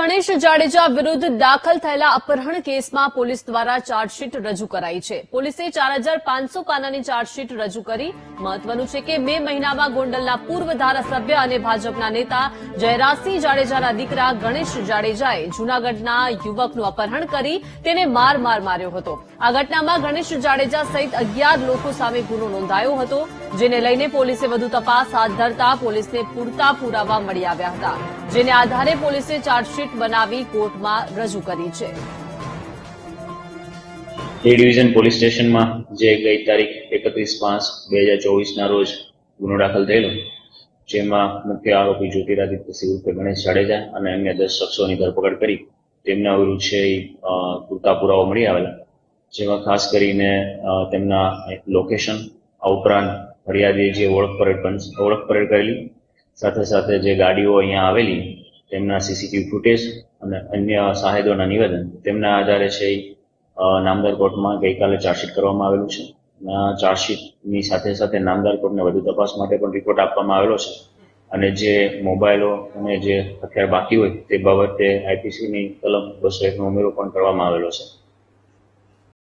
ગણેશ જાડેજા વિરુદ્ધ દાખલ થયેલા અપહરણ કેસમાં પોલીસ દ્વારા ચાર્જશીટ રજૂ કરાઈ છે. પોલીસે ચાર હજાર પાંચસો પાનાની ચાર્જશીટ રજૂ કરી. મહત્વનું છે કે મે મહિનામાં ગોંડલના પૂર્વ ધારાસભ્ય અને ભાજપના નેતા જયરાજસિંહ જાડેજાના દીકરા ગણેશ જાડેજાએ જૂનાગઢના યુવકનું અપહરણ કરી તેને માર માર માર્યો હતો. આ ઘટનામાં ગણેશ જાડેજા સહિત અગિયાર લોકો સામે ગુનો નોંધાયો હતો, જેને લઈને પોલીસે વધુ તપાસ હાથ ધરતા પોલીસને પૂરતા પુરાવા મળી આવ્યા હતા. જેને આધારે પોલીસે ચાર્જશીટ બનાવી કોર્ટમાં રજૂ કરી છે. એ ડિવિઝન પોલીસ સ્ટેશનમાં જે ગઈ તારીખ એકત્રીસ પાંચ બે હજાર ચોવીસના રોજ ગુનો દાખલ થયેલો, જેમાં મુખ્ય આરોપી જ્યોતિરાદિત્યસિંહ ઉર્ફે ગણેશ જાડેજા અને અન્ય દસ શખ્સોની ધરપકડ કરી તેમના વિરુદ્ધ છે પૂરતા પુરાવા મળી આવેલા, જેમાં ખાસ કરીને તેમના લોકેશન, આ ઉપરાંત ફરિયાદીએ જે ઓળખ પરેડ ઓળખ પરેડ કરેલી, સાથે સાથે જે ગાડીઓ અહીંયા આવેલી તેમના સીસીટીવી ફૂટેજ અને અન્ય સાહેદોના નિવેદન તેમના આધારે છે નામદાર કોર્ટમાં ગઈકાલે ચાર્જશીટ કરવામાં આવેલું છે. ચાર્જશીટની સાથે સાથે નામદાર કોર્ટને વધુ તપાસ માટે પણ રિપોર્ટ આપવામાં આવેલો છે. અને જે મોબાઈલો અને જે હથિયાર બાકી હોય તે બાબતે આઈપીસીની કલમ બસો એકનો ઉમેરો પણ કરવામાં આવેલો છે.